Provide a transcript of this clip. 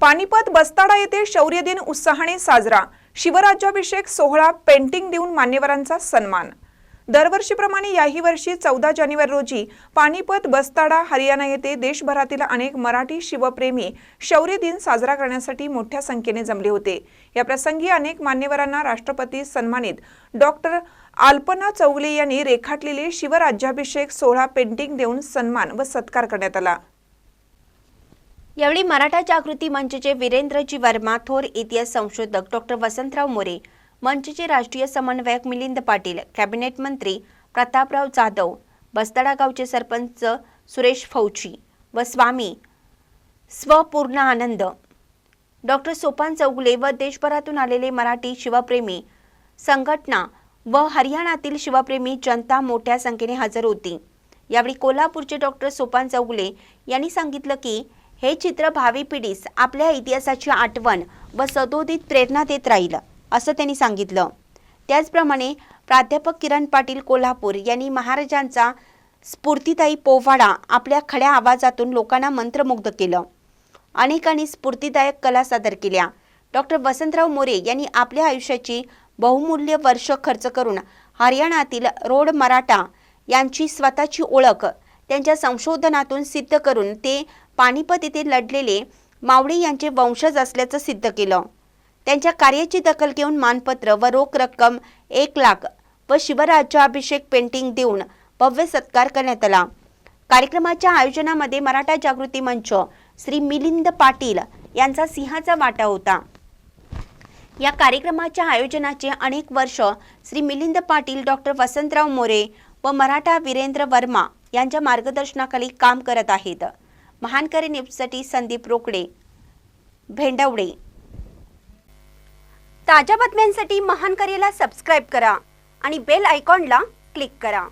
पानिपत बस्ताडा येथे शौर्य दिन उत्साहाने साजरा. शिवराज्याभिषेक सोहळा पेंटिंग देऊन मान्यवरांचा सन्मान. दरवर्षीप्रमाणे याही वर्षी चौदा जानेवारी रोजी पानिपत बस्ताडा हरियाणा येथे देशभरातील अनेक मराठी शिवप्रेमी शौर्य दिन साजरा करण्यासाठी मोठ्या संख्येने जमले होते. या प्रसंगी अनेक मान्यवरांना राष्ट्रपती सन्मानित डॉक्टर अल्पना चौगले यांनी रेखाटलेले शिवराज्याभिषेक सोहळा पेंटिंग देऊन सन्मान व सत्कार करण्यात आला. यावेळी मराठा जागृती मंचचे वीरेंद्रजी वर्मा थोर इतिहास संशोधक डॉक्टर वसंतराव मोरे मंचचे राष्ट्रीय समन्वयक मिलिंद पाटील कॅबिनेट मंत्री प्रतापराव जाधव बस्तडा गावचे सरपंच सुरेश फौची व स्वामी स्वपूर्ण आनंद. डॉक्टर सोपान चौगुले व देशभरातून आलेले मराठी शिवप्रेमी संघटना व हरियाणातील शिवप्रेमी जनता मोठ्या संख्येने हजर होती. यावेळी कोल्हापूरचे डॉक्टर सोपान चौगुले यांनी सांगितलं की हे चित्र भावी पिढीस आपल्या इतिहासाची आठवण व सदोदित प्रेरणा देत राहील असं त्यांनी सांगितलं. त्याचप्रमाणे प्राध्यापक किरण पाटील कोल्हापूर यांनी महाराजांचा स्फूर्तिदायी पोवाडा आपल्या खड्या आवाजातून लोकांना मंत्रमुग्ध केलं. अनेकांनी स्फूर्तिदायक कला सादर केल्या. डॉक्टर वसंतराव मोरे यांनी आपल्या आयुष्याची बहुमूल्य वर्ष खर्च करून हरियाणातील रोड मराठा यांची स्वतःची ओळख त्यांच्या संशोधनातून सिद्ध करून ते पानिपत येथे लढलेले मावळे यांचे वंशज असल्याचं सिद्ध केलं. त्यांच्या कार्याची दखल घेऊन मानपत्र व रोख रक्कम एक लाख व शिवराज्याभिषेक पेंटिंग देऊन भव्य सत्कार करण्यात आला. कार्यक्रमाच्या आयोजनामध्ये मराठा जागृती मंच श्री मिलिंद पाटील यांचा सिंहाचा वाटा होता. या कार्यक्रमाच्या आयोजनाचे अनेक वर्ष श्री मिलिंद पाटील डॉक्टर वसंतराव मोरे व मराठा वीरेंद्र वर्मा यांच्या मार्गदर्शनाखाली काम करत आहेत. महानकरी न्यूजसाठी संदीप रोकडे भेंडवडे. ताज्या बातम्यांसाठी महानकरीला सबस्क्राईब करा आणि बेल आयकॉनला क्लिक करा.